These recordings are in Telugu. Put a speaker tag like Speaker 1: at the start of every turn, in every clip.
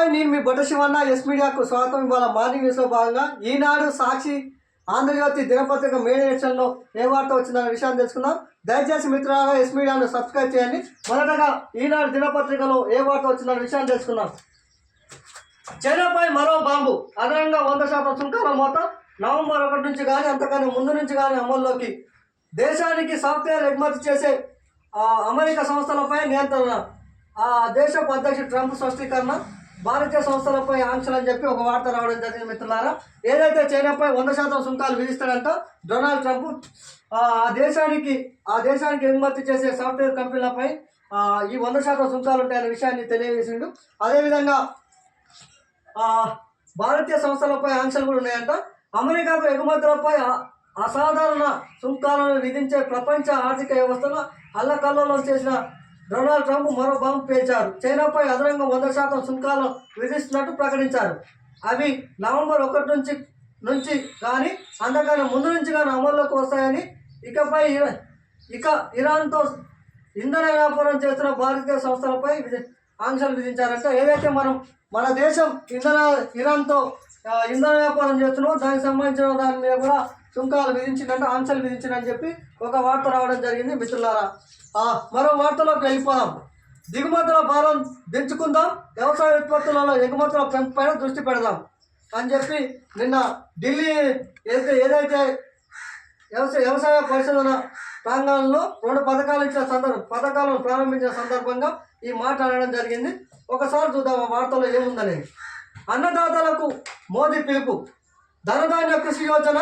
Speaker 1: హాయ్ నేను మీ బొట్ట శివన్న ఎస్ మీడియాకు స్వాగతం. ఇవాళ మార్నింగ్ న్యూస్లో భాగంగా ఈనాడు సాక్షి ఆంధ్రజ్యోతి దినపత్రిక మెయిన్ ఎడిషన్లో ఏ వార్త వచ్చిందనే విషయాన్ని తెలుసుకుందాం. దయచేసి మిత్రులారా ఎస్ మీడియాను సబ్స్క్రైబ్ చేయండి. మొదటగా ఈనాడు దినపత్రికలో ఏ వార్త వచ్చిందనే విషయాన్ని తెలుసుకుందాం. చైనాపై మరో బాంబు. అదనంగా వంద శాతం సుంకాల మొత్తం నవంబర్ ఒకటి నుంచి కానీ అంతకన్నా ముందు నుంచి కానీ అమల్లోకి. దేశానికి సాఫ్ట్వేర్ ఎగుమతి చేసే అమెరికా సంస్థలపై నియంత్రణ. ఆ దేశపు అధ్యక్షుడు ట్రంప్ స్పష్టీకరణ. భారతీయ సంస్థలపై ఆంక్షలు అని చెప్పి ఒక వార్త రావడం జరిగింది మిత్రులారా. ఏదైతే చైనాపై వంద శాతం సుంకాలు విధిస్తాడంటో డొనాల్డ్ ట్రంప్ ఆ దేశానికి ఆ దేశానికి ఎగుమతి చేసే సాఫ్ట్వేర్ కంపెనీలపై ఈ వంద శాతం సుంకాలు ఉంటాయనే విషయాన్ని తెలియజేసిండు. అదేవిధంగా భారతీయ సంస్థలపై ఆంక్షలు కూడా ఉన్నాయంట. అమెరికాకు ఎగుమతులపై అసాధారణ సుంకాలను విధించే ప్రపంచ ఆర్థిక వ్యవస్థను అల్లకల్లోలం చేసిన డొనాల్డ్ ట్రంప్ మరో బాంబు పేల్చారు. చైనాపై అదనంగా వంద శాతం సుంకాలను విధిస్తున్నట్టు ప్రకటించారు. అవి నవంబర్ ఒకటి నుంచి నుంచి కానీ అంతకన్నా ముందు నుంచి కానీ అమల్లోకి వస్తాయని ఇకపై ఇక ఇరాన్తో ఇంధన వ్యాపారం చేస్తున్న భారతీయ సంస్థలపై ఆంక్షలు విధించారంటే ఏదైతే మనం మన దేశం ఇంధన ఇరాన్తో ఇంధన వ్యాపారం చేస్తున్నామో దానికి సంబంధించిన దాని మీద కూడా సుంకాలు విధించిందంటే ఆంక్షలు విధించిందని చెప్పి ఒక వార్త రావడం జరిగింది మిత్రులారా. ఆ, మరో వార్తలోకి వెళ్ళిపోదాం. దిగుమతుల భారం దించుకుందాం వ్యవసాయ ఉత్పత్తులలో ఎగుమతుల పెంపు దృష్టి పెడదాం అని చెప్పి నిన్న ఢిల్లీ ఏదైతే ఏదైతే వ్యవసాయ వ్యవసాయ పరిశోధన ప్రాంగణంలో రెండు పథకాలు ఇచ్చిన సందర్భం పథకాలను ప్రారంభించిన సందర్భంగా ఈ మాట అనడం జరిగింది. ఒకసారి చూద్దాం ఆ వార్తలో ఏముందనేది. అన్నదాతలకు మోదీ పిలుపు. ధనధాన్య కృషి యోజన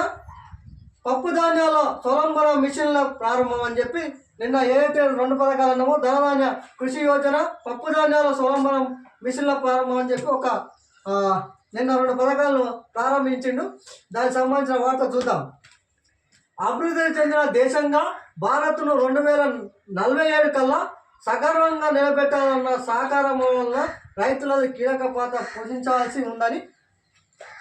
Speaker 1: పప్పు ధాన్యాల సొలంబర మిషన్ల ప్రారంభం అని చెప్పి నిన్న ఏదైతే రెండు పథకాలు అన్నామో. ధనధాన్య కృషి యోజన పప్పు ధాన్యాల సొలంబరం మిషన్ల ప్రారంభం అని చెప్పి ఒక నిన్న రెండు పథకాలను ప్రారంభించిండు. దానికి సంబంధించిన వార్త చూద్దాం. అభివృద్ధి చెందిన దేశంగా భారత్ను రెండు వేల నలభై ఏడు కల్లా సగర్వంగా నిలబెట్టాలన్న సహకారం వల్ల రైతులది కీలక పాత్ర పోషించాల్సి ఉందని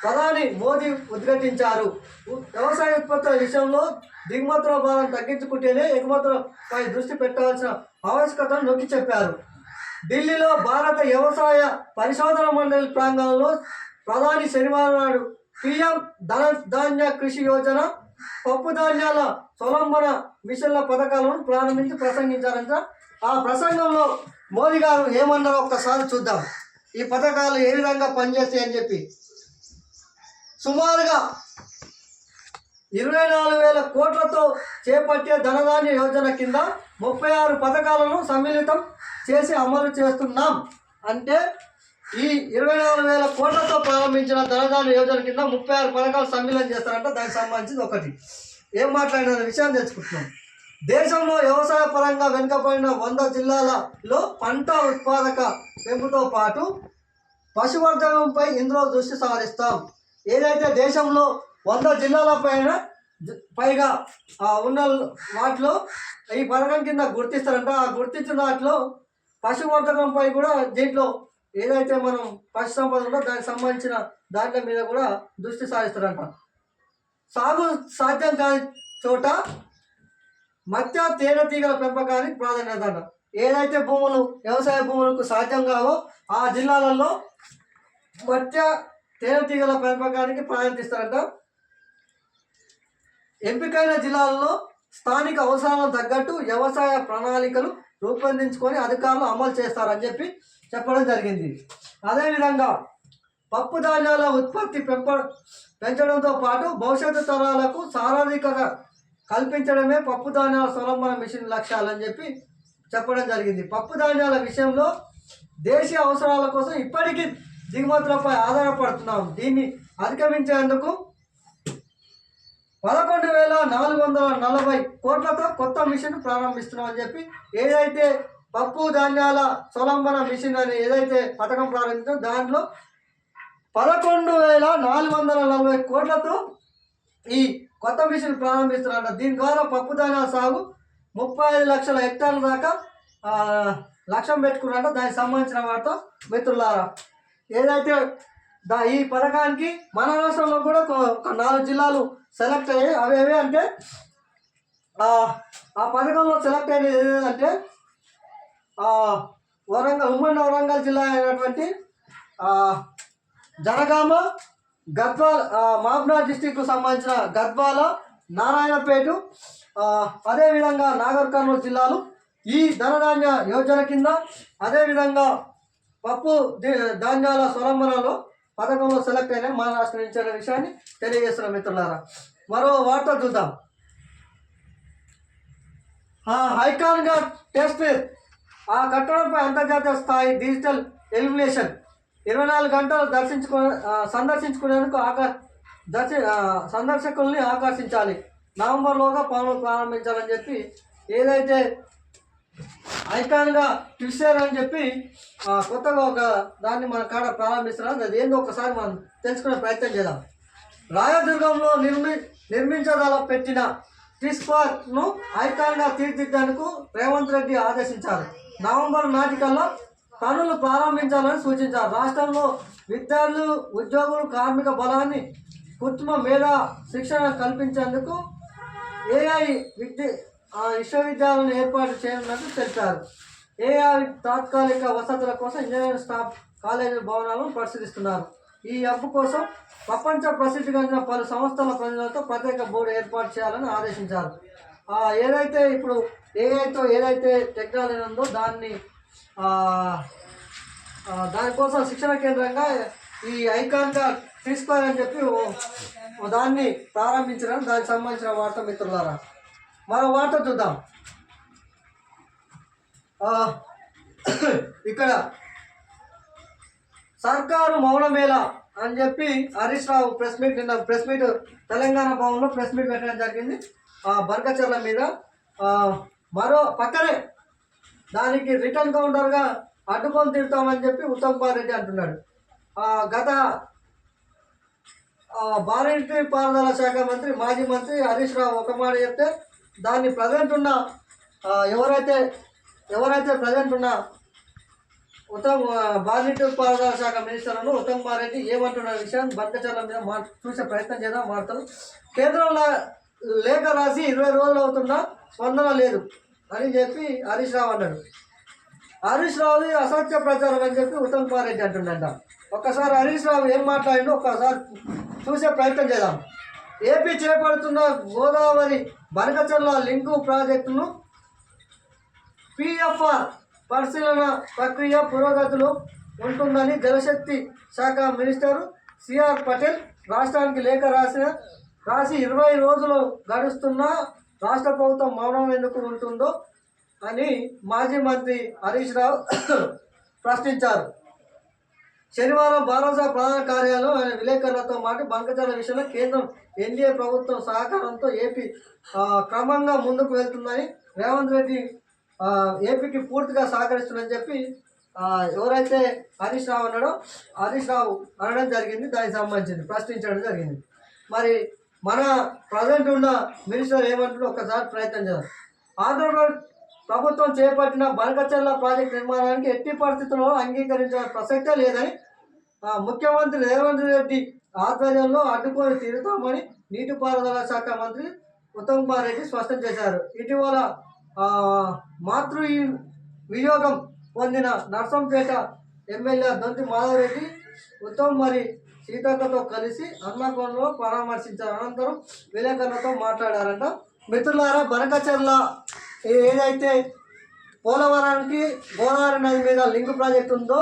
Speaker 1: ప్రధాని మోదీ ఉద్ఘాటించారు. వ్యవసాయ ఉత్పత్తుల విషయంలో దిగుమతుల భారం తగ్గించుకుంటేనే ఎగుమతులపై దృష్టి పెట్టాల్సిన ఆవశ్యకతను నొక్కి చెప్పారు. ఢిల్లీలో భారత వ్యవసాయ పరిశోధన మండలి ప్రాంగణంలో ప్రధాని శనివారం నాడు పిఎం ధన ధాన్య కృషి యోజన పప్పు ధాన్యాల సొలంబన మిషన్ల పథకాలను ప్రారంభించి ప్రసంగించారంట. ఆ ప్రసంగంలో మోదీ గారు ఏమన్నారో ఒక్కసారి చూద్దాం. ఈ పథకాలు ఏ విధంగా పనిచేస్తాయని చెప్పి. సుమారుగా ఇరవై నాలుగు వేల కోట్లతో చేపట్టే ధనధాన్య యోజన కింద ముప్పై ఆరు పథకాలను సమ్మిళితం చేసి అమలు చేస్తున్నాం. అంటే ఈ ఇరవై నాలుగు వేల కోట్లతో ప్రారంభించిన ధనధాన్య యోజన కింద ముప్పై ఆరు పథకాలు సమ్మిళితం చేస్తారంట. దానికి సంబంధించింది ఒకటి. ఏం మాట్లాడిన విషయాన్ని తెచ్చుకుంటున్నాం దేశంలో వ్యవసాయ పరంగా వెనుకబడిన వంద జిల్లాలలో పంట ఉత్పాదక పెంపుతో పాటు పశువర్ధనంపై ఇందులో దృష్టి సారిస్తాం. ఏదైతే దేశంలో వంద జిల్లాల పైన పైగా ఉన్న వాటిలో ఈ పథకం కింద గుర్తిస్తారంట. ఆ గుర్తించిన వాటిలో పశువర్ధకంపై కూడా దీంట్లో ఏదైతే మనం పశు సంపద ఉందో దానికి సంబంధించిన దాంట్ల మీద కూడా దృష్టి సారిస్తారంట. సాగు సాధ్యం కాని చోట మత్స్య తేనెటీగల పెంపకానికి ప్రాధాన్యత అంట. ఏదైతే భూములు వ్యవసాయ భూములకు సాధ్యం కావో ఆ జిల్లాలలో మత్స్య తేనెటీగల పెంపకానికి ప్రాధాన్యత ఎంపికైన జిల్లాలలో స్థానిక అవసరాలకు తగ్గట్టు వ్యవసాయ ప్రణాళికలు రూపొందించుకొని అధికారులు అమలు చేస్తారని చెప్పి చెప్పడం జరిగింది. అదేవిధంగా పప్పు ధాన్యాల ఉత్పత్తి పెంప పెంచడంతో పాటు భవిష్యత్తు తరాలకు సారాధికత కల్పించడమే పప్పు ధాన్యాల స్వలంబన మిషన్ లక్ష్యాలని చెప్పి చెప్పడం జరిగింది. పప్పు ధాన్యాల విషయంలో దేశీయ అవసరాల కోసం ఇప్పటికీ దిగుమతులపై ఆధారపడుతున్నాం. దీన్ని అధిగమించేందుకు పదకొండు వేల నాలుగు వందల నలభై కోట్లతో కొత్త మిషన్ ప్రారంభిస్తున్నామని చెప్పి ఏదైతే పప్పు ధాన్యాల సొలంబన మిషన్ అని ఏదైతే పథకం ప్రారంభించో దాంట్లో పదకొండు వేల నాలుగు వందల నలభై కోట్లతో ఈ కొత్త మిషన్ ప్రారంభిస్తున్నారంట. దీని ద్వారా పప్పు ధాన్యాల సాగు ముప్పై ఐదు లక్షల హెక్టార్ల దాకా లక్ష్యం పెట్టుకున్నారంట. దానికి సంబంధించిన వాటితో మిత్రులారా ఏదైతే దా ఈ పథకానికి మన రాష్ట్రంలో కూడా ఒక నాలుగు జిల్లాలు సెలెక్ట్ అయ్యాయి. అవి ఏవి అంటే ఆ పథకంలో సెలెక్ట్ అయినది ఏదంటే వరంగల్ ఉమ్మడి వరంగల్ జిల్లా అయినటువంటి జనగామ గద్వాల ఆ, డిస్టిక్కు సంబంధించిన గద్వాల నారాయణపేట అదేవిధంగా నాగర్ కర్నూలు జిల్లాలు ఈ ధనధాన్య యోజన కింద అదేవిధంగా పప్పు ది- ధాన్యాల స్వలంబనలో పథకంలో సెలెక్ట్ అయిన మన రాష్ట్రం నుంచి విషయాన్ని తెలియజేస్తున్నాం మిత్రులారా. మరో వార్త చూద్దాం. హైకాన్గా టెస్ట్ ఆ కట్టడంపై అంతర్జాతీయ స్థాయి డిజిటల్ ఎలిమినేషన్ ఇరవై నాలుగు గంటలు దర్శించుకు సందర్శించుకునేందుకు ఆక దర్శి సందర్శకుల్ని ఆకర్షించాలి. నవంబర్లోగా పనులు ప్రారంభించాలని చెప్పి ఏదైతే ఐకాన్గా ట్విస్టర్ అని చెప్పి కొత్తగా ఒక దాన్ని మన కాడ ప్రారంభిస్తున్నారు అది ఏందో ఒకసారి మనం తెలుసుకునే ప్రయత్నం చేద్దాం. రాయదుర్గంలో నిర్మి నిర్మించగల పెట్టిన ను ఐకాన్గా తీర్చిద్దేందుకు రేవంత్ రెడ్డి ఆదేశించారు. నవంబర్ నాటికల్లో పనులు ప్రారంభించాలని సూచించారు. రాష్ట్రంలో విద్యార్థులు ఉద్యోగులు కార్మిక బలాన్ని కృత్రిమ మేధా శిక్షణ కల్పించేందుకు ఏఐ విద్య ఆ, విశ్వవిద్యాలయం ఏర్పాటు చేయనున్నట్టు తెలిపారు. ఏఐ తాత్కాలిక వసతుల కోసం ఇంజనీరింగ్ స్టాఫ్ కాలేజీ భవనాలను పరిశీలిస్తున్నారు. ఈ అప్పు కోసం ప్రపంచ ప్రసిద్ధిగాంచిన పలు సంస్థల ప్రజలతో ప్రత్యేక బోర్డు ఏర్పాటు చేయాలని ఆదేశించారు. ఏదైతే ఇప్పుడు ఏఐతో ఏదైతే టెక్నాలజీ ఉందో దాన్ని దానికోసం శిక్షణ కేంద్రంగా ఈ ఐకాన్గా తీసుకోవాలని చెప్పి ఓ- దాన్ని ప్రారంభించడం దానికి సంబంధించిన వార్త మిత్రులారా. మరో వార్త చూద్దాం. ఇక్కడ సర్కారు మౌనమేళ అని చెప్పి హరీష్ రావు ప్రెస్ మీట్ నిన్న ప్రెస్ మీట్ తెలంగాణ భవన్లో ప్రెస్ మీట్ పెట్టడం జరిగింది. బర్గచర్ల మీద. మరో పక్కనే దానికి రిటర్న్ కౌంటర్గా అడ్డుకొని తిడతామని చెప్పి ఉత్తమ్ కుమార్ రెడ్డి అంటున్నాడు. గత భారీ బారెంట్రీ పారుదల శాఖ మంత్రి మాజీ మంత్రి హరీష్ రావు ఒక మాట చెప్తే దాన్ని ప్రజెంట్ ఉన్న ఎవరైతే ఎవరైతే ప్రజెంట్ ఉన్న ఉత్తమ్ బాధిత పారుదల శాఖ మినిస్టర్ను ఉత్తమ్ కుమార్ రెడ్డి ఏమంటున్న విషయం బతకచర్ల మీద మా చూసే ప్రయత్నం చేద్దాం వార్తలు. కేంద్రంలో లేఖ రాసి ఇరవై రోజులు అవుతున్నా స్పందన లేదు అని చెప్పి హరీష్ రావు అన్నాడు. హరీష్ రావుది అసత్య ప్రచారం అని చెప్పి ఉత్తమ్ కుమార్ రెడ్డి అంటుండంట ఒక్కసారి హరీష్ రావు ఏం మాట్లాడిండో ఒక్కసారి చూసే ప్రయత్నం చేద్దాం. ఏపీ చేపడుతున్న గోదావరి బనకచర్ల లింకు ప్రాజెక్టును పిఎఫ్ఆర్ పరిశీలన ప్రక్రియ పురోగతిలో ఉంటుందని జలశక్తి శాఖ మినిస్టర్ సిఆర్ పటేల్ రాష్ట్రానికి లేఖ రాసిన రాసి ఇరవై రోజులు గడుస్తున్న రాష్ట్ర ప్రభుత్వం మౌనం ఎందుకు ఉంటుందో అని మాజీ మంత్రి హరీష్ రావు ప్రశ్నించారు. శనివారం భారత ప్రధాన కార్యాలయం ఆయన విలేకరులతో మాట బంకజాల విషయంలో కేంద్రం ఎన్డీఏ ప్రభుత్వం సహకారంతో ఏపీ క్రమంగా ముందుకు వెళ్తుందని రేవంత్ రెడ్డి ఏపీకి పూర్తిగా సహకరిస్తుందని చెప్పి ఎవరైతే హరీష్ రావు అన్నాడో హరీష్ రావు అనడం జరిగింది దానికి సంబంధించింది ప్రశ్నించడం జరిగింది. మరి మన ప్రజెంట్ ఉన్న మినిస్టర్ ఏమంటాడో ఒకసారి ప్రయత్నం చేద్దాం. ఆంధ్రప్రదేశ్ ప్రభుత్వం చేపట్టిన బనకచర్ల ప్రాజెక్టు నిర్మాణానికి ఎట్టి పరిస్థితుల్లో అంగీకరించిన ప్రసక్తే లేదని ముఖ్యమంత్రి రేవంత్ రెడ్డి ఆధ్వర్యంలో అడ్డుకొని తీరుతామని నీటిపారుదల శాఖ మంత్రి ఉత్తమ్ కుమార్ రెడ్డి స్పష్టం చేశారు. ఇటీవల మాతృ వియోగం పొందిన నర్సంపేట ఎమ్మెల్యే దొంతి మాధవరెడ్డి ఉత్తమ్ మరి సీతక్కతో కలిసి అన్నకొండలో పరామర్శించారు. అనంతరం విలేకరులతో మాట్లాడారంట. మిత్రులారా బనకచర్ల ఏదైతే పోలవరానికి గోదావరి నది మీద లింక్ ప్రాజెక్ట్ ఉందో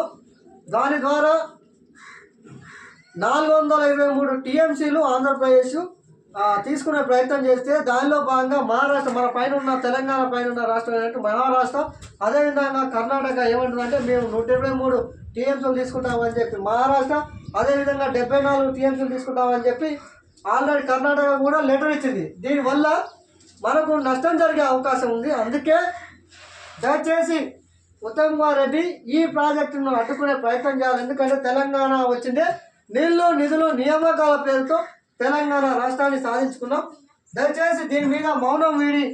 Speaker 1: దాని ద్వారా నాలుగు వందల ఇరవై మూడు టీఎంసీలు ఆంధ్రప్రదేశ్ తీసుకునే ప్రయత్నం చేస్తే దానిలో భాగంగా మహారాష్ట్ర మన పైన ఉన్న తెలంగాణ పైన ఉన్న రాష్ట్రం ఏంటంటే మహారాష్ట్ర అదేవిధంగా కర్ణాటక ఏమంటుందంటే మేము నూట ఇరవై మూడు టీఎంసీలు తీసుకుంటామని చెప్పి మహారాష్ట్ర అదేవిధంగా డెబ్బై నాలుగు టీఎంసీలు తీసుకుంటామని చెప్పి ఆల్రెడీ కర్ణాటక కూడా లెటర్ ఇచ్చింది. దీనివల్ల మనకు నష్టం జరిగే అవకాశం ఉంది. అందుకే దయచేసి ఉత్తమ్ కుమార్ రెడ్డి ఈ ప్రాజెక్టును అడ్డుకునే ప్రయత్నం చేయాలి. ఎందుకంటే తెలంగాణ వచ్చిందే నీళ్ళు నిధులు నియామకాల పేరుతో తెలంగాణ రాష్ట్రాన్ని సాధించుకున్నాం. దయచేసి దీని మీద మౌనం వీడి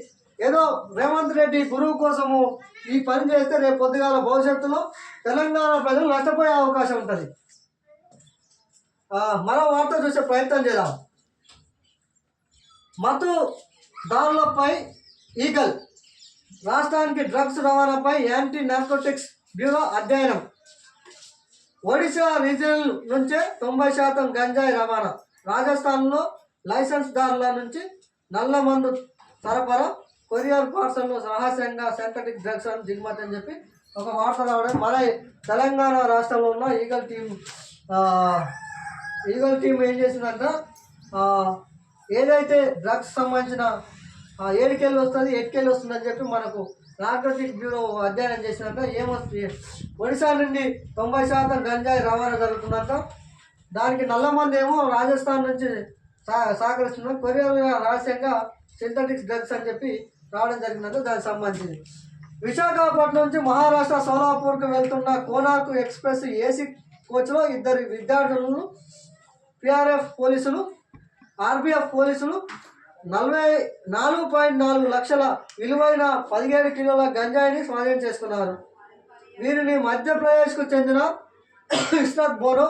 Speaker 1: ఏదో రేవంత్ రెడ్డి గురువు కోసము ఈ పని చేస్తే రేపు పొద్దుగాల భవిష్యత్తులో తెలంగాణ ప్రజలు నష్టపోయే అవకాశం ఉంటుంది. మరో వార్త చూసే ప్రయత్నం చేద్దాం. మత్తు దారులపై ఈగల్. రాష్ట్రానికి డ్రగ్స్ రవాణాపై యాంటీ నార్కోటిక్స్ బ్యూరో అధ్యయనం. ఒడిశా రీజియన్ నుంచే తొంభై శాతం గంజాయి రవాణా. రాజస్థాన్లో లైసెన్స్ దారుల నుంచి నల్ల మందు సరఫరా కొరియర్ పార్సల్లో రహస్యంగా సింథటిక్ డ్రగ్స్ అని దిగుమతి అని చెప్పి ఒక వార్త రావడం. మన తెలంగాణ రాష్ట్రంలో ఉన్న ఈగల్ టీం ఈగల్ టీం ఏం చేసిందంట? ఏదైతే డ్రగ్స్ సంబంధించిన ఏడుకెళ్ళి వస్తుంది ఎటుకెళ్ళి వస్తుంది అని చెప్పి మనకు నార్కోటిక్ బ్యూరో అధ్యయనం చేసినంత ఏమొస్తుంది? ఒడిశా నుండి తొంభై శాతం గంజాయి రవాణా జరుగుతుందంట. దానికి నల్ల మంది ఏమో రాజస్థాన్ నుంచి సా సహకరిస్తున్నారు కొరియర్ రహస్యంగా సింథటిక్స్ డ్రగ్స్ అని చెప్పి రావడం జరిగిందంట. దానికి సంబంధించింది. విశాఖపట్నం నుంచి మహారాష్ట్ర సోలాపూర్కు వెళ్తున్న కోనార్కు ఎక్స్ప్రెస్ ఏసీ కోచ్లో ఇద్దరు విద్యార్థులను పిఆర్ఎఫ్ పోలీసులు ఆర్బీఎఫ్ పోలీసులు నలభై నాలుగు పాయింట్ నాలుగు లక్షల విలువైన పదిహేడు కిలోల గంజాయిని స్వాధీనం చేసుకున్నారు. వీరిని మధ్యప్రదేశ్కు చెందిన ఇస్రత్ బోరో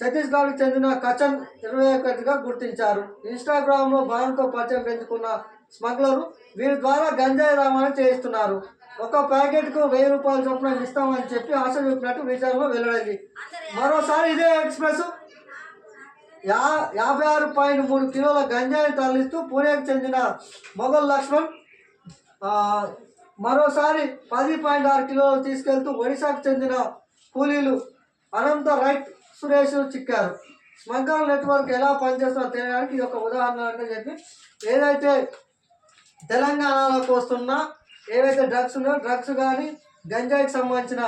Speaker 1: ఛత్తీస్గఢ్కు చెందిన కచన్ ఇరవై ఒకటిగా గుర్తించారు. ఇన్స్టాగ్రామ్లో భారత్తో పరిచయం పెంచుకున్న స్మగ్లరు వీరి ద్వారా గంజాయి రవాణా చేయిస్తున్నారు. ఒక ప్యాకెట్కు వెయ్యి రూపాయల చొప్పున ఇస్తామని చెప్పి ఆశ చూపినట్టు విచారణలో వెల్లడైంది. మరోసారి ఇదే ఎక్స్ప్రెస్ యా యాభై ఆరు పాయింట్ మూడు కిలోల గంజాయిని తరలిస్తూ పూణేకు చెందిన మొఘల్ లక్ష్మణ్ మరోసారి పది పాయింట్ ఆరు కిలోలు తీసుకెళ్తూ ఒడిశాకు చెందిన కూలీలు అనంత రైట్ సురేష్ చిక్కారు. స్మగ్లర్ నెట్వర్క్ ఎలా పనిచేస్తుందో తెలియడానికి ఇది ఒక ఉదాహరణ అంటే చెప్పి ఏదైతే తెలంగాణలోకి వస్తున్న ఏవైతే డ్రగ్స్ ఉన్నాయో డ్రగ్స్ కానీ గంజాయికి సంబంధించిన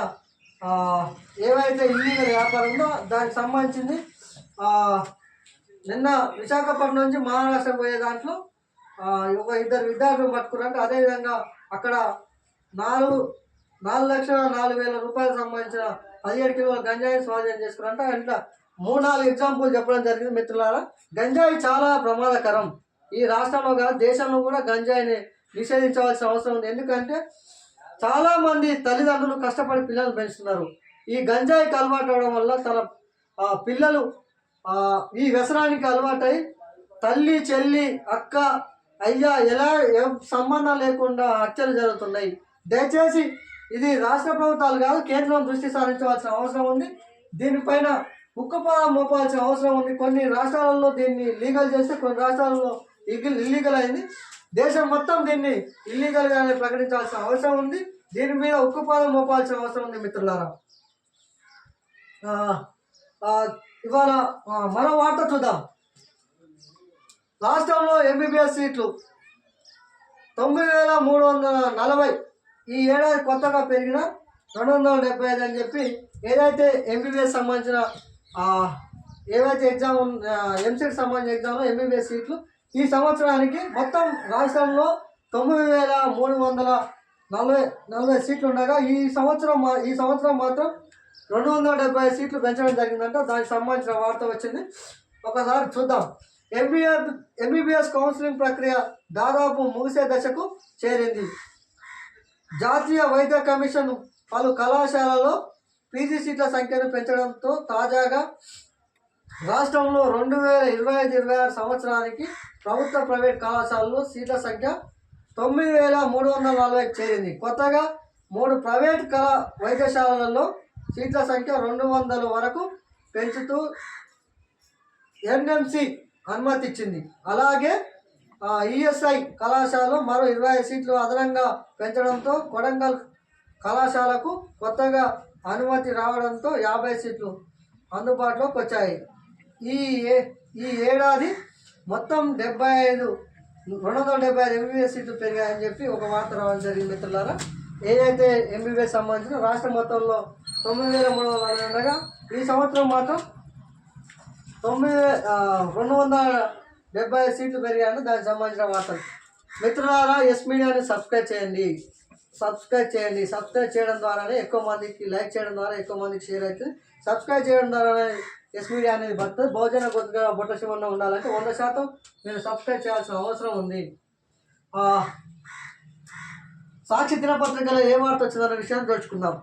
Speaker 1: ఏవైతే ఇల్లీగల్ వ్యాపారం ఉందో దానికి సంబంధించింది నిన్న విశాఖపట్నం నుంచి మహారాష్ట్ర పోయే దాంట్లో ఒక ఇద్దరు విద్యార్థులు పట్టుకున్నారంటే అదేవిధంగా అక్కడ నాలుగు నాలుగు లక్షల నాలుగు వేల రూపాయలకు సంబంధించిన పదిహేడు కిలోల గంజాయి స్వాధీనం చేసుకున్నారంటే. అట్లా మూడు నాలుగు ఎగ్జాంపుల్ చెప్పడం జరిగింది మిత్రులారా. గంజాయి చాలా ప్రమాదకరం. ఈ రాష్ట్రంలో కాదు దేశంలో కూడా గంజాయిని నిషేధించవలసిన అవసరం ఉంది. ఎందుకంటే చాలామంది తల్లిదండ్రులు కష్టపడి పిల్లలు పెంచుతున్నారు. ఈ గంజాయికి అలవాటు అవడం వల్ల తన పిల్లలు ఈ వ్యసనానికి అలవాటై తల్లి చెల్లి అక్క అయ్యా ఎలా సంబంధం లేకుండా హత్యలు జరుగుతున్నాయి. దయచేసి ఇది రాష్ట్ర ప్రభుత్వాలు కాదు కేంద్రం దృష్టి సారించవలసిన అవసరం ఉంది. దీనిపైన ఉక్కుపాదం మోపాల్సిన అవసరం ఉంది. కొన్ని రాష్ట్రాలలో దీన్ని లీగల్ చేస్తే కొన్ని రాష్ట్రాలలో ఇల్లీగల్ ఇల్లీగల్ అయింది. దేశం మొత్తం దీన్ని ఇల్లీగల్గానే ప్రకటించాల్సిన అవసరం ఉంది. దీని మీద ఉక్కుపాదం మోపాల్సిన అవసరం ఉంది మిత్రులారా. ఇవాళ మరో వార్త చూద్దాం. రాష్ట్రంలో ఎంబీబీఎస్ సీట్లు తొమ్మిది వేల మూడు వందల నలభై. ఈ ఏడాది కొత్తగా పెరిగిన రెండు వందల డెబ్బై ఐదు అని చెప్పి ఏదైతే ఎంబీబీఎస్ సంబంధించిన ఏవైతే ఎగ్జామ్ ఎంసెట్ సంబంధించిన ఎగ్జామ్లో ఎంబీబీఎస్ సీట్లు ఈ సంవత్సరానికి మొత్తం రాష్ట్రంలో తొమ్మిది వేల మూడు వందల నలభై నలభై సీట్లు ఉండగా ఈ సంవత్సరం మా ఈ సంవత్సరం మాత్రం రెండు వందల డెబ్బై సీట్లు పెంచడం జరిగిందంట. దానికి సంబంధించిన వార్త వచ్చింది. ఒకసారి చూద్దాం. ఎంబీఎస్ ఎంబీబీఎస్ కౌన్సిలింగ్ ప్రక్రియ దాదాపు ముగిసే దశకు చేరింది. జాతీయ వైద్య కమిషన్ పలు కళాశాలలో పీజీ సీట్ల సంఖ్యను పెంచడంతో తాజాగా రాష్ట్రంలో రెండు వేల ఇరవై ఐదు ఇరవై ఆరు సంవత్సరానికి ప్రభుత్వ ప్రైవేట్ కళాశాలలో సీట్ల సంఖ్య తొమ్మిది వేల మూడు వందల నలభై చేరింది. కొత్తగా మూడు ప్రైవేట్ కళా వైద్యశాలలలో సీట్ల సంఖ్య రెండు వందల వరకు పెంచుతూ ఎన్ఎంసి అనుమతి ఇచ్చింది అలాగే ఈఎస్ఐ కళాశాలలో మరో ఇరవై ఐదు సీట్లు అదనంగా పెంచడంతో కొడంగల్ కళాశాలకు కొత్తగా అనుమతి రావడంతో యాభై సీట్లు అందుబాటులోకి వచ్చాయి. ఈ ఏ- ఈ ఏడాది మొత్తం డెబ్బై ఐదు రెండు వందల డెబ్బై ఐదు ఎంబీబీఎస్ సీట్లు పెరిగాయని చెప్పి ఒక వార్త రావడం జరిగింది మిత్రులారా. ఏదైతే ఎంబీబీఎస్ సంబంధించిన రాష్ట్ర మొత్తంలో తొమ్మిది వేల మూడు వందల అరవై ఉండగా ఈ సంవత్సరం మాత్రం తొమ్మిది రెండు వందల డెబ్బై సీట్లు పెరిగాయని దానికి సంబంధించిన వార్తలు. మిత్రులారా ఎస్ మీడియాని సబ్స్క్రైబ్ చేయండి. సబ్స్క్రైబ్ చేయండి. సబ్స్క్రైబ్ చేయడం ద్వారానే ఎక్కువ మందికి లైక్ చేయడం ద్వారా ఎక్కువ మందికి షేర్ అవుతుంది. సబ్స్క్రైబ్ చేయడం ద్వారానే ఎస్ మీడియా అనేది భర్తది బహుజన కొద్దిగా బొట్ట ఉండాలంటే వంద శాతం మీరు సబ్స్క్రైబ్ చేయాల్సిన అవసరం ఉంది. సాక్షి దినపత్రికలో ఏ వార్త వచ్చిందన్న విషయాన్ని తెలుసుకుందాం.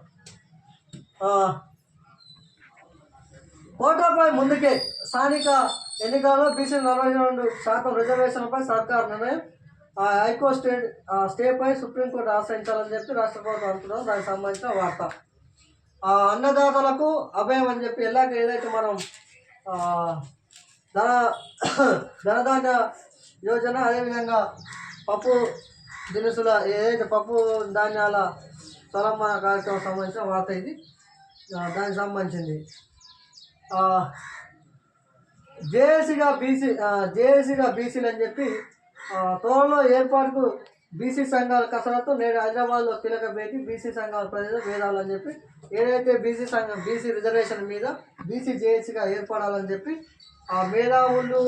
Speaker 1: కోటాపై ముందుకే స్థానిక ఎన్నికల్లో బీసీ నలభై రెండు శాతం రిజర్వేషన్లపై సర్కార్ నిర్ణయం. ఆ హైకోర్టు స్టే ఆ స్టేపై సుప్రీంకోర్టు ఆశ్రయించాలని చెప్పి రాష్ట్ర ప్రభుత్వం అంటున్నారు దానికి సంబంధించిన వార్త. అన్నదాతలకు అభయం అని చెప్పి ఎలాగ ఏదైతే మనం ధన ధనధాన్య యోజన అదేవిధంగా పప్పు దినుసుల ఏదైతే పప్పు ధాన్యాల సలమాన కార్యక్రమం సంబంధించిన వార్త ఇది. దానికి సంబంధించింది. జేఏసీగా బీసీ జేఏసీగా బీసీలు అని చెప్పి త్వరలో ఏర్పాటుకు బీసీ సంఘాల కసరత్తు నేడు హైదరాబాద్లో కీలక భేటీ బీసీ సంఘాల ప్రజలు వేదాలని చెప్పి ఏదైతే బీసీ సంఘం బీసీ రిజర్వేషన్ మీద బీసీ జేఏసీగా ఏర్పడాలని చెప్పి ఆ మేధావులు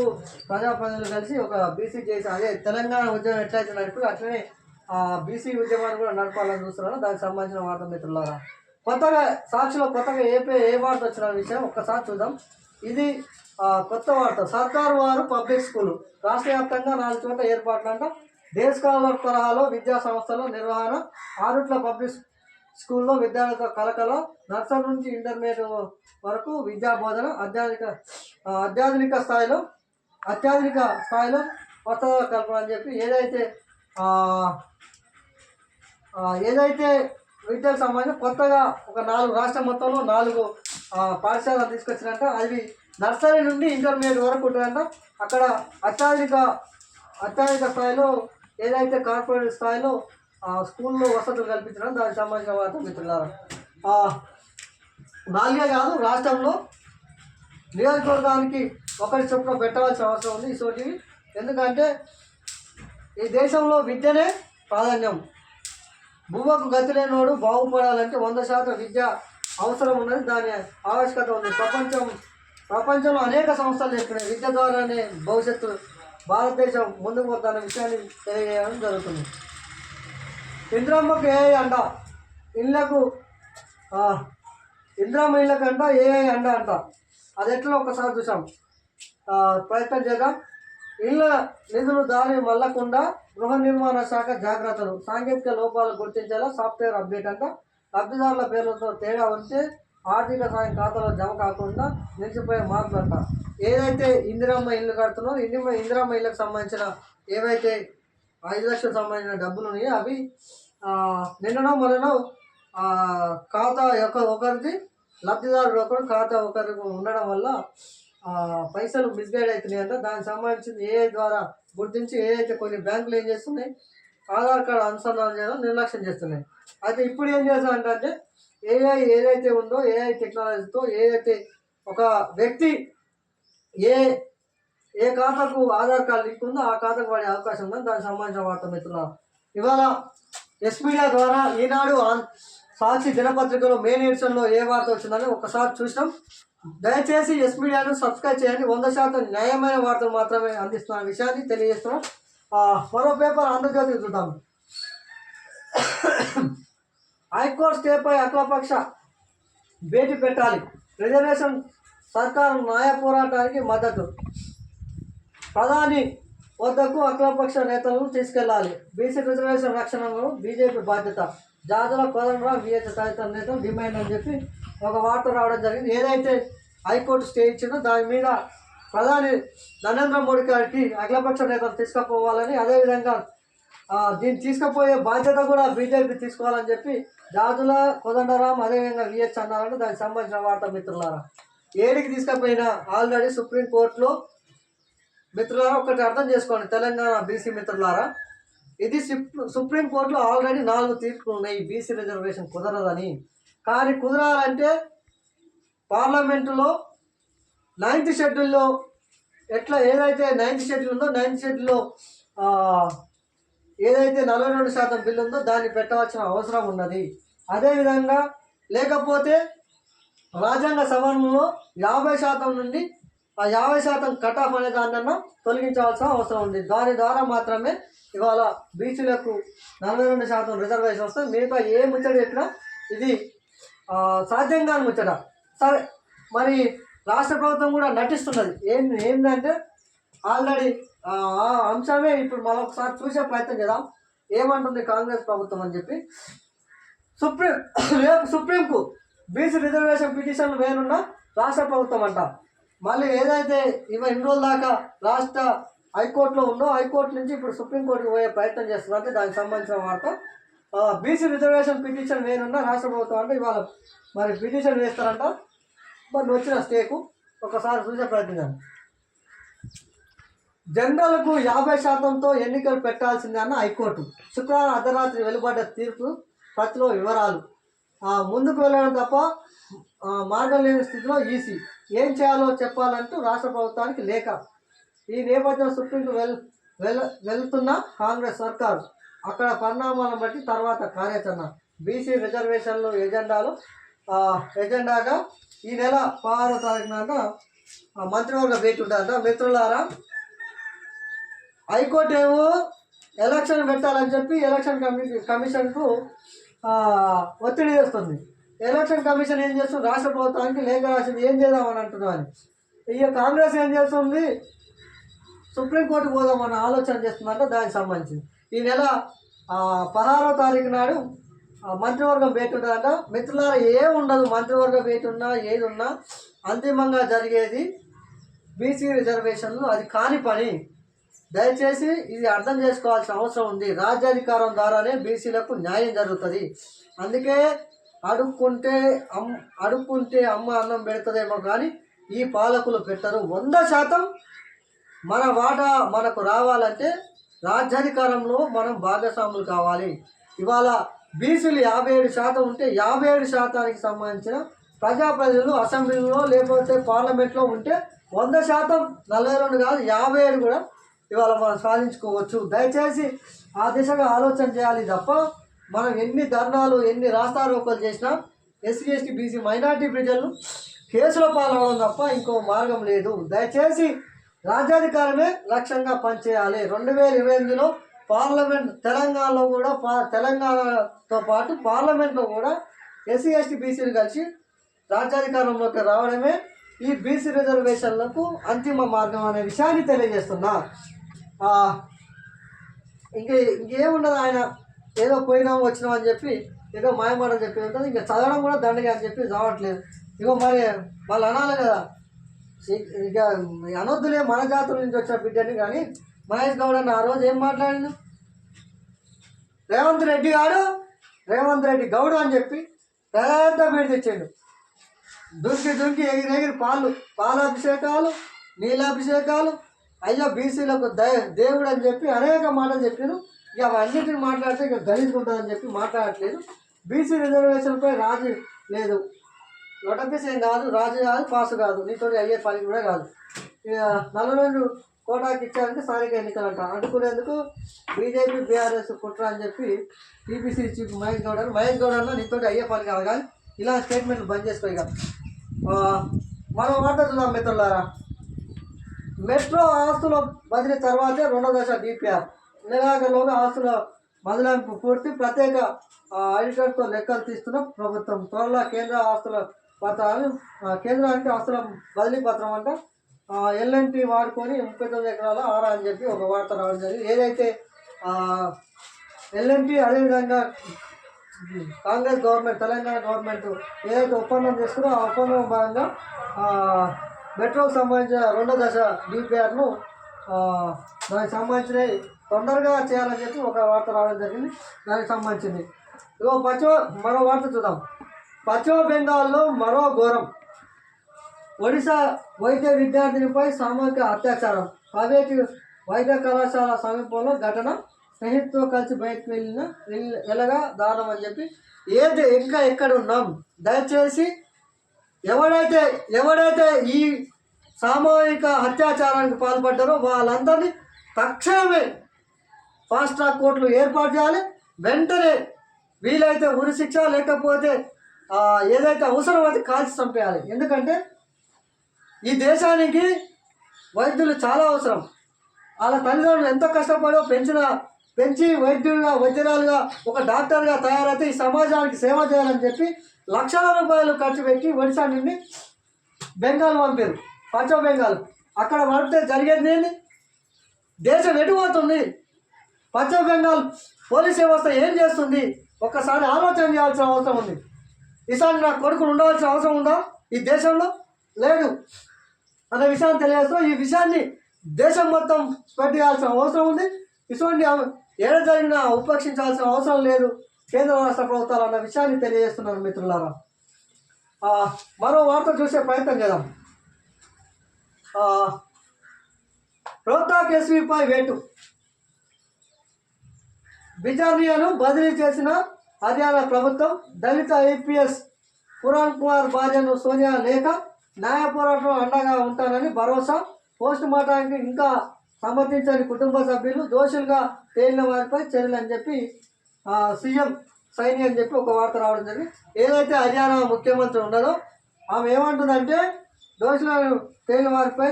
Speaker 1: ప్రజాప్రతినిధులు కలిసి ఒక బీసీ జేఏసీ అదే తెలంగాణ ఉద్యమం ఎట్లయితే నడిపి అట్లనే ఆ బీసీ ఉద్యమాన్ని కూడా నడపాలని చూస్తున్నారు దానికి సంబంధించిన వార్త మిత్రులారా. కొత్తగా సాక్షిలో కొత్తగా ఏ పే ఏ వార్త వచ్చిన విషయం ఒక్కసారి చూద్దాం. ఇది కొత్త వార్త. సర్కారు వారు పబ్లిక్ స్కూల్. రాష్ట్ర వ్యాప్తంగా నాలుగు చోట్ల ఏర్పాట్లంట. డే స్కాలర్ తరహాలో విద్యా సంస్థల నిర్వహణ ఆరుట్ల పబ్లిక్ స్కూల్లో విద్యార్థుల కలకల నర్సరీ నుంచి ఇంటర్మీడియట్ వరకు విద్యా బోధన అత్యాధునిక అత్యాధునిక స్థాయిలో అత్యాధునిక స్థాయిలో కొత్త కల్పన అని చెప్పి ఏదైతే ఏదైతే విద్యకు సంబంధించి కొత్తగా ఒక నాలుగు రాష్ట్రం మొత్తంలో నాలుగు పాఠశాలలు తీసుకొచ్చినట్ట అవి నర్సరీ నుండి ఇంటర్మీడియట్ వరకు ఉంటుందంట అక్కడ అత్యాధునిక అత్యాధిక స్థాయిలో ఏదైతే కార్పొరేట్ స్థాయిలో స్కూల్లో వసతులు కల్పించడం దానికి సంబంధించిన వార్త మిత్రులారా. నాలుగే కాదు రాష్ట్రంలో నియోజకవర్గానికి ఒకరి చొప్పున పెట్టవలసిన అవసరం ఉంది ఇటువంటివి ఎందుకంటే ఈ దేశంలో విద్యనే ప్రాధాన్యం. బువ్వకు గతి లేనివాడు బాగుపడాలంటే వంద శాతం విద్య అవసరం ఉన్నది. దాని ఆవశ్యకత ఉంది. ప్రపంచం ప్రపంచంలో అనేక సంస్థలు చెప్పినాయి విద్య ద్వారానే భవిష్యత్తు భారతదేశం ముందుకు పోతున్న విషయాన్ని తెలియజేయడం జరుగుతుంది. ఇంద్రమ్మకు ఏఐ అండ ఇళ్ళకు ఆ, ఇంద్రమ్మ ఏఐ అంట అండ అంట అది ఎట్లా? ఒకసారి చూసాం ప్రయత్నం చేద్దాం. ఇళ్ళ నిధులు దారి మల్లకుండా గృహ నిర్మాణ శాఖ జాగ్రత్తలు సాంకేతిక లోపాలు గుర్తించేలా సాఫ్ట్వేర్ అప్డేట్ అంట లబ్ధిదారుల పేర్లతో తేడా వస్తే ఆర్థిక సాయం ఖాతాలో జమ కాకుండా నిలిచిపోయే మార్పులు అంట. ఏదైతే ఇందిరమ్మ ఇల్లు కడుతున్నారో ఇందిరమ్మ ఇందిరమ్మ ఇళ్ళకి సంబంధించిన ఏవైతే ఐదు లక్షలకు సంబంధించిన డబ్బులు ఉన్నాయో అవి నిండడం నిన్ననో మొన్ననో ఖాతా యొక్క ఒకరిది లబ్ధిదారుడు ఒకరు ఖాతా ఒకరికి ఉండడం వల్ల పైసలు మిస్గైడ్ అవుతున్నాయి అంట. దానికి సంబంధించింది ఏ ద్వారా గుర్తించి ఏదైతే కొన్ని బ్యాంకులు ఏం చేస్తున్నాయి? ఆధార్ కార్డు అనుసంధానం చేయడం నిర్లక్ష్యం చేస్తున్నాయి. అయితే ఇప్పుడు ఏం చేస్తారంటే ఏఐ ఏదైతే ఉందో ఏఐ టెక్నాలజీతో ఏదైతే ఒక వ్యక్తి ఏ ఏ ఖాతాకు ఆధార్ కార్డు లింక్ ఉందో ఆ ఖాతాకు పడే అవకాశం ఉందని దానికి సంబంధించిన వార్త మిత్రుల ఇవాళ ఎస్మీడియా ద్వారా ఈనాడు సాక్షి దినపత్రికలో మెయిన్ ఎడిషన్లో ఏ వార్త వచ్చిందని ఒకసారి చూసినాం. దయచేసి ఎస్ మీడియాను సబ్స్క్రైబ్ చేయండి. వంద శాతం న్యాయమైన వార్తలు మాత్రమే అందిస్తున్న విషయాన్ని తెలియజేస్తున్నాం మరో పేపర్ ఆంధ్రజ్యోతి చూద్దాం. హైకోర్టు స్టేపై అఖిలపక్ష భేటీ పెట్టాలి. రిజర్వేషన్ సర్కారు న్యాయ పోరాటానికి మద్దతు. ప్రధాని వద్దకు అఖిలపక్ష నేతలను తీసుకెళ్ళాలి. బీసీ రిజర్వేషన్ రక్షణలో బీజేపీ బాధ్యత. జాతుల కోదండరావు విహెచ్ తదితర నేతలు డిమాండ్ అని చెప్పి ఒక వార్త రావడం జరిగింది. ఏదైతే హైకోర్టు స్టే ఇచ్చిందో దాని మీద ప్రధాని నరేంద్ర మోడీ గారికి అఖిలపక్ష నేతలు తీసుకుపోవాలని అదేవిధంగా దీన్ని తీసుకుపోయే బాధ్యత కూడా బీజేపీ తీసుకోవాలని చెప్పి దాదుల కోదండరాం అదేవిధంగా విహెచ్ అన్నారంటే దానికి సంబంధించిన వార్త మిత్రులారా. ఏడికి తీసుకుపోయినా ఆల్రెడీ సుప్రీంకోర్టులో మిత్రులారా ఒకటి అర్థం చేసుకోండి తెలంగాణ బీసీ మిత్రులారా. ఇది సుప్రీంకోర్టులో ఆల్రెడీ నాలుగు తీర్పులు ఉన్నాయి. బీసీ రిజర్వేషన్ కుదరదని కానీ కుదరాలంటే పార్లమెంటులో నైన్త్ షెడ్యూల్లో ఎట్లా ఏదైతే నైన్త్ షెడ్యూల్ ఉందో నైన్త్ షెడ్యూల్లో ఏదైతే నలభై రెండు శాతం బిల్లు ఉందో దాన్ని పెట్టవలసిన అవసరం ఉన్నది. అదేవిధంగా లేకపోతే రాజ్యాంగ సవరణలో యాభై శాతం నుండి ఆ యాభై శాతం కట్ ఆఫ్ అనే దాన్నన్నా తొలగించవలసిన అవసరం ఉంది. దాని ద్వారా మాత్రమే ఇవాళ బీసీలకు నలభై రెండు శాతం రిజర్వేషన్ వస్తుంది. మిగతా ఏ ముచ్చట చెప్పినా ఇది సాధ్యం కాని ముచ్చట. సరే మరి రాష్ట్ర ప్రభుత్వం కూడా నటిస్తున్నది. ఏం ఏంటంటే ఆల్రెడీ ఆ అంశమే ఇప్పుడు మరొకసారి చూసే ప్రయత్నం చేద్దాం. ఏమంటుంది కాంగ్రెస్ ప్రభుత్వం అని చెప్పి. సుప్రీం రేపు సుప్రీంకు బీసీ రిజర్వేషన్ పిటిషన్ వేనున్న రాష్ట్ర ప్రభుత్వం అంట. మళ్ళీ ఏదైతే ఇవ ఇన్ని రోజుల దాకా రాష్ట్ర హైకోర్టులో ఉందో హైకోర్టు నుంచి ఇప్పుడు సుప్రీంకోర్టుకి పోయే ప్రయత్నం చేస్తున్నారంటే దానికి సంబంధించిన వార్త. బీసీ రిజర్వేషన్ పిటిషన్ నేనున్న రాష్ట్ర ప్రభుత్వం అంటే ఇవాళ మరి పిటిషన్ వేస్తారంట. మరి వచ్చిన స్టేకు ఒకసారి చూసే ప్రయత్నించాను జనరల్కు యాభై శాతంతో ఎన్నికలు పెట్టాల్సిందన్న హైకోర్టు. శుక్రవారం అర్ధరాత్రి వెలువడ్డ తీర్పు ప్రతిలో వివరాలు. ముందుకు వెళ్ళడం తప్ప మార్గం లేని స్థితిలో ఈసీ. ఏం చేయాలో చెప్పాలంటూ రాష్ట్ర ప్రభుత్వానికి లేఖ. ఈ నేపథ్యం సుప్రీంకు వెల్ వెల్ వెళ్తున్న కాంగ్రెస్ సర్కారు. అక్కడ పరిణామాలను బట్టి తర్వాత కార్యాచరణ. బీసీ రిజర్వేషన్లు ఎజెండాలు ఎజెండాగా ఈ నెల పదహారో తారీఖున మంత్రివర్గ భేటీ ఉంటుందంట. మిత్రులారా హైకోర్టు ఏమో ఎలక్షన్ పెట్టాలని చెప్పి ఎలక్షన్ కమి కమిషన్కు ఒత్తిడి చేస్తుంది. ఎలక్షన్ కమిషన్ ఏం చేస్తుంది? రాష్ట్ర ప్రభుత్వానికి లేఖ రాసింది. ఏం చేద్దామని అంటున్నామని. ఇక కాంగ్రెస్ ఏం చేస్తుంది? సుప్రీంకోర్టుకు పోదామన్న ఆలోచన చేస్తుందంట. దానికి సంబంధించి ఈ నెల ఆ, పదహారో తారీఖు నాడు మంత్రివర్గం భేటీ ఉంటుందంట మిత్రులారా ఏ ఉండదు మంత్రివర్గ భేటీ ఉన్నా ఏది ఉన్నా అంతిమంగా జరిగేది బీసీ రిజర్వేషన్లు. అది కాని పని. దయచేసి ఇది అర్థం చేసుకోవాల్సిన అవసరం ఉంది. రాజ్యాధికారం ద్వారానే బీసీలకు న్యాయం జరుగుతుంది. అందుకే అడుక్కుంటే అమ్ అడుక్కుంటే అమ్మ అన్నం పెడుతుందేమో కానీ ఈ పాలకులు పెట్టరు. వంద శాతం మన వాటా మనకు రావాలంటే రాజ్యాధికారంలో మనం భాగస్వాములు కావాలి. ఇవాళ బీసీలు యాభై ఏడు శాతం ఉంటే యాభై ఏడు శాతానికి సంబంధించిన ప్రజాప్రతినిధులు అసెంబ్లీలో లేకపోతే పార్లమెంట్లో ఉంటే వంద శాతం నలభై రెండు కాదు యాభై ఏడు కూడా ఇవాళ మనం సాధించుకోవచ్చు. దయచేసి ఆ దిశగా ఆలోచన చేయాలి తప్ప మనం ఎన్ని ధర్నాలు ఎన్ని రాస్తారోకలు చేసినా ఎస్సీ ఎస్టీ బీసీ మైనార్టీ ప్రజలను కేసులో పాల్గొనడం తప్ప ఇంకో మార్గం లేదు. దయచేసి రాజ్యాధికారమే లక్ష్యంగా పనిచేయాలి. రెండు వేల ఇరవై ఎనిమిదిలో పార్లమెంట్ తెలంగాణలో కూడా పా తెలంగాణతో పాటు పార్లమెంట్లో కూడా ఎస్సీ ఎస్టీ బీసీలు కలిసి రాజ్యాధికారంలోకి రావడమే ఈ బీసీ రిజర్వేషన్లకు అంతిమ మార్గం అనే విషయాన్ని తెలియజేస్తున్నా ఇంకే ఇంకేముండదు ఆయన? ఏదో పోయినాం వచ్చినాం అని చెప్పి ఏదో మాయమాట చెప్పి ఉంటుంది ఇంకా చదవడం కూడా దండగా అని చెప్పి రావట్లేదు. ఇగో మరి వాళ్ళు అనాలి కదా. ఇక అనొద్దులే మన జాతుల నుంచి వచ్చిన బిడ్డని కానీ మహేష్ గౌడ్ అన్న ఆ రోజు ఏం మాట్లాడిండు? రేవంత్ రెడ్డి గారు రేవంత్ రెడ్డి గౌడ్ అని చెప్పి పెద్ద పేరు తెచ్చాడు. దుంకి దుంకి ఎగిరి ఎగిరి పాలు పాలాభిషేకాలు నీలాభిషేకాలు అయ్యో బీసీలకు దయ దేవుడు అని చెప్పి అనేక మాటలు చెప్పాను ఇక అవన్నిటిని మాట్లాడితే ఇక గలీజుకుంటుందని చెప్పి మాట్లాడట్లేదు. బీసీ రిజర్వేషన్పై రాజీ లేదు. నోటపీస్ ఏం కాదు రాజు కాదు పాసు కాదు. నీతో అయ్యే పని కూడా కాదు. ఇక నలభై రెండు కోటాకి ఇచ్చారంటే స్థానిక ఎన్నికలు అంట అనుకునేందుకు బీజేపీ బీఆర్ఎస్ కుట్ర అని చెప్పి టీపీసీ చీఫ్ మహేష్ గౌడ్ అని మహేష్ గౌడ్ అన్న నీతో అయ్యే పని కాదు కానీ ఇలా స్టేట్మెంట్లు బంద్ చేసుకో ఇక. మనం మాట్లాడుతున్నాం మిత్రులారా. మెట్రో ఆస్తుల బదిలీ తర్వాతే రెండో దశ డిపిఆర్ నెలాఖరులోగా ఆస్తుల బదిలింపు పూర్తి ప్రత్యేక ఆడిటర్తో లెక్కలు తీస్తున్న ప్రభుత్వం. త్వరలో కేంద్ర ఆస్తుల పత్రాలు కేంద్రానికి ఆస్తుల బదిలీ పత్రం అంట. ఎల్ఎన్టీ వాడుకొని ముప్పై తొమ్మిది ఎకరాల ఆరా అని చెప్పి ఒక వార్త రావడం జరిగింది. ఏదైతే ఎల్ఎన్టీ అదేవిధంగా కాంగ్రెస్ గవర్నమెంట్ తెలంగాణ గవర్నమెంట్ ఏదైతే ఒప్పందం చేసుకున్నా ఆ ఒప్పందం భాగంగా మెట్రోకి సంబంధించిన రెండో దశ డిపిఆర్ను దానికి సంబంధించిన తొందరగా చేయాలని చెప్పి ఒక వార్త రావడం జరిగింది. దానికి సంబంధించింది. ఇగో పచ్చ మరో వార్త చూద్దాం. పశ్చిమ బెంగాల్లో మరో ఘోరం. ఒడిశా వైద్య విద్యార్థినిపై సామూహిక అత్యాచారం. ప్రైవేటు వైద్య కళాశాల సమీపంలో ఘటన. స్నేహితుతో కలిసి బయటకు వెళ్ళిన వెళ్ళ- వెళ్ళగా దారుణం అని చెప్పి ఏది ఇంకా ఎక్కడ ఉన్నాం? దయచేసి ఎవడైతే ఎవడైతే ఈ సామూహిక అత్యాచారానికి పాల్పడ్డారో వాళ్ళందరినీ తక్షణమే ఫాస్ట్ ట్రాక్ కోర్టులు ఏర్పాటు చేయాలి. వెంటనే వీలైతే ఉరి శిక్ష లేకపోతే ఏదైతే అవసరం అది కాల్చి చంపేయాలి. ఎందుకంటే ఈ దేశానికి వైద్యులు చాలా అవసరం. వాళ్ళ తల్లిదండ్రులు ఎంత కష్టపడో పెంచిన పెంచి వైద్యులుగా వైద్యురాలుగా ఒక డాక్టర్గా తయారైతే ఈ సమాజానికి సేవ చేయాలని చెప్పి లక్షల రూపాయలు ఖర్చు పెట్టి ఒడిశా నుండి బెంగాల్ పంపారు. పశ్చిమ బెంగాల్. అక్కడ పడితే జరిగేది ఏంటి దేశం ఎటుపోతుంది? పశ్చిమ బెంగాల్ పోలీస్ వ్యవస్థ ఏం చేస్తుంది? ఒక్కసారి ఆలోచన చేయాల్సిన అవసరం ఉంది. ఈసారి నా కొడుకులు ఉండవలసిన అవసరం ఉందా? ఈ దేశంలో? లేదు. అనే విషయాన్ని తెలియజేస్తూ ఈ విషయాన్ని దేశం మొత్తం స్ప్రెడ్ చేయాల్సిన అవసరం ఉంది. ఇటువంటి ఏడ జరిగినా ఉపేక్షించాల్సిన అవసరం లేదు. కేంద్ర రాష్ట్ర ప్రభుత్వాలు అన్న విషయాన్ని తెలియజేస్తున్నారు మిత్రులారా. మరో వార్త చూసే ప్రయత్నం చేద్దాం. రోహ్తాక్ ఎస్వీపై వేటు. బిజార్నియాను బదిలీ చేసిన హర్యానా ప్రభుత్వం దళిత ఐపీఎస్ పురాణ్ కుమార్ భార్యను సోనియా లేఖ న్యాయ పోరాటం అండగా ఉంటానని భరోసా పోస్ట్ మార్టానికి ఇంకా సమర్థించని కుటుంబ సభ్యులు దోషులుగా తేలిన వారిపై చర్యలు అని చెప్పి సీఎం సైని అని చెప్పి ఒక వార్త రావడం జరిగింది. ఏదైతే హర్యానా ముఖ్యమంత్రి ఉన్నదో ఆమె ఏమంటుందంటే దోషులను తేలిన వారిపై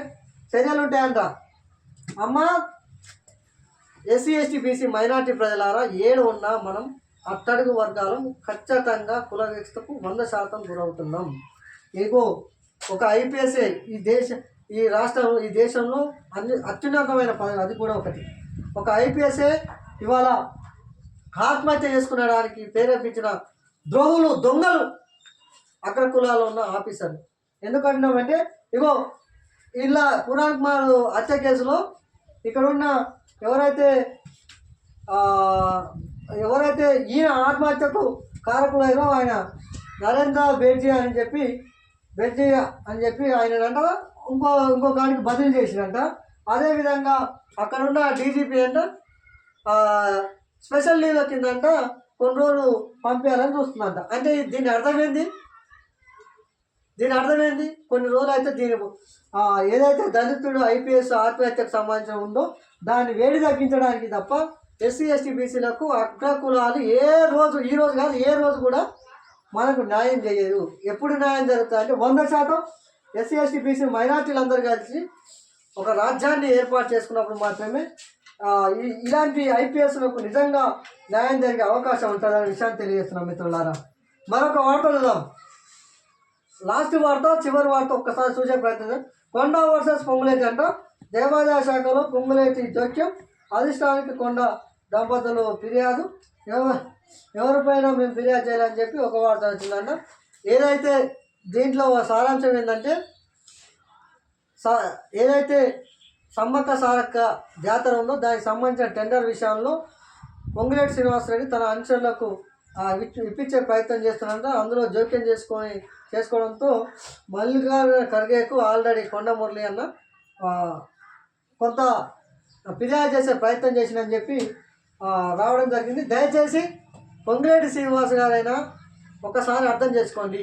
Speaker 1: చర్యలు ఉంటాయంట. అమ్మ ఎస్సీ ఎస్టీ బీసీ మైనార్టీ ప్రజలారా ఏడు ఉన్నా మనం అట్టడుగు వర్గాలు ఖచ్చితంగా కుల వ్యవస్థకు వంద శాతం గురవుతున్నాం. ఇగో ఒక ఐపీఎస్ఏ ఈ దేశ ఈ రాష్ట్రం ఈ దేశంలో అన్ని అత్యున్నతమైన పదవి అది కూడా ఒకటి. ఒక ఐపీఎస్ఏ ఇవాళ ఆత్మహత్య చేసుకునేడానికి ప్రేరేపించిన ద్రోహులు దొంగలు అగ్ర కులాల్లో ఉన్న ఆఫీసర్లు. ఎందుకంటున్నామంటే ఇగో ఇలా పురాణ్ కుమార్ హత్య కేసులో ఇక్కడున్న ఎవరైతే ఎవరైతే ఈయన ఆత్మహత్యకు కారకులైనా ఆయన నరేంద్ర బేర్జీ అని చెప్పి బెర్జీ అని చెప్పి ఆయన అంట ఇంకో ఇంకో గానికి బదిలీ చేసిరంట. అదేవిధంగా అక్కడున్న డీజీపీ అంట స్పెషల్ లీవ్ల కిందంట కొన్ని రోజులు పంపించాలని చూస్తుందంట అంటే దీని అర్థమైంది? దీని అర్థమైంది? కొన్ని రోజులు అయితే దీని ఏదైతే దళితుడు ఐపీఎస్ ఆత్మహత్యకు సంబంధించిన ఉందో దాన్ని వేడి తగ్గించడానికి తప్ప ఎస్సీ ఎస్టీ బీసీలకు అగ్ర కులాలు ఏ రోజు ఈ రోజు కాదు ఏ రోజు కూడా మనకు న్యాయం చేయదు. ఎప్పుడు న్యాయం జరుగుతుంది అంటే వంద శాతం ఎస్సీ ఎస్టీ బీసీ మైనార్టీలు అందరూ కలిసి ఒక రాజ్యాన్ని ఏర్పాటు చేసుకున్నప్పుడు మాత్రమే ఇలాంటి ఐపీఎస్లకు నిజంగా న్యాయం జరిగే అవకాశం ఉంటుందనే విషయాన్ని తెలియజేస్తున్నాం మిత్రులారా. మరొక వార్త చూద్దాం లాస్ట్ వార్త చివరి వార్త ఒక్కసారి చూసే ప్రయత్నం కొండ వర్సెస్ పొంగులేటి అంట. దేవాదాయ శాఖలో పొంగులేటి జోక్యం. అధిష్టానికి కొండ దంపతులు ఫిర్యాదు. ఎవరిపైన మేము ఫిర్యాదు చేయాలని చెప్పి ఒక వార్త వచ్చిందన్న. ఏదైతే దీంట్లో సారాంశం ఏంటంటే సా ఏదైతే సమ్మక్క సారక్క జాతర ఉందో దానికి సంబంధించిన టెండర్ విషయంలో పొంగిరెడ్డి శ్రీనివాసరెడ్డి తన అనుచరులకు ఇప్పించే ప్రయత్నం చేస్తున్నంత అందులో జోక్యం చేసుకొని చేసుకోవడంతో మల్లికార్జున ఖర్గేకు ఆల్రెడీ కొండ మురళి అన్న కొంత ఫిర్యాదు చేసే ప్రయత్నం చేసిందని చెప్పి రావడం జరిగింది. దయచేసి పొంగిరెడ్డి శ్రీనివాస్ గారైనా ఒకసారి అర్థం చేసుకోండి.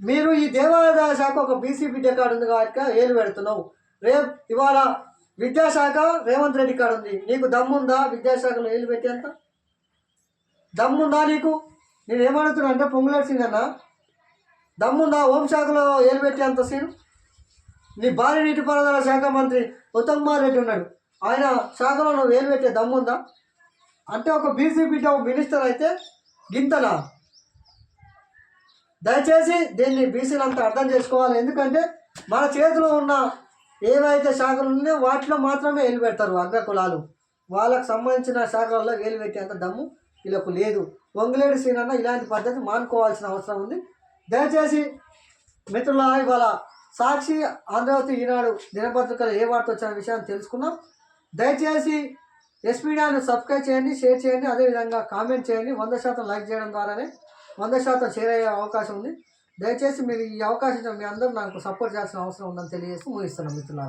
Speaker 1: మీరు ఈ దేవాదాయ శాఖ ఒక బీసీ బిడ్డ కార్డు ఉంది కాబట్టి ఏలు పెడుతున్నావు. రేపు ఇవాళ విద్యాశాఖ రేవంత్ రెడ్డి కార్డు ఉంది. నీకు దమ్ముందా? విద్యాశాఖలో ఏలు పెట్టేంత? దమ్ముందా నీకు? నేను ఏమడుగుతున్నా అంటే పొంగులేడు సింగ్ అన్న. దమ్ముందా? హోంశాఖలో ఏలు పెట్టేంత సీను? నీ భారీ నీటిపారుదల శాఖ మంత్రి ఉత్తమ్ కుమార్ రెడ్డి ఉన్నాడు. ఆయన శాఖలో నువ్వు ఏలు పెట్టే దమ్ముందా? అంటే ఒక బీసీ బిడ్డ మినిస్టర్ అయితే గింతనా? దయచేసి దీన్ని బీసీలు అంతా అర్థం చేసుకోవాలి. ఎందుకంటే మన చేతిలో ఉన్న ఏవైతే శాఖలు ఉన్నాయో వాటిలో మాత్రమే వేలు పెడతారు అగ్ర కులాలు. వాళ్ళకు సంబంధించిన శాఖల్లో వేలు పెట్టేంత దమ్ము వీళ్ళకు లేదు. వంగులేడు సీనన్న ఇలాంటి పద్ధతి మానుకోవాల్సిన అవసరం ఉంది. దయచేసి మిత్రుల ఇవాళ సాక్షి ఆంధ్రవతి ఈనాడు దినపత్రికలు ఏ వార్త వచ్చిన విషయాన్ని తెలుసుకున్నాం దయచేసి ఎస్ మీడియాను సబ్స్క్రైబ్ చేయండి షేర్ చేయండి అదేవిధంగా కామెంట్ చేయండి. వంద శాతం లైక్ చేయడం ద్వారానే వంద శాతం షేర్ అయ్యే అవకాశం ఉంది. దయచేసి మీరు ఈ అవకాశం మీ అందరూ నాకు సపోర్ట్ చేయాల్సిన అవసరం ఉందని తెలియజేస్తూ ముగిస్తున్నాను మిత్రులారా.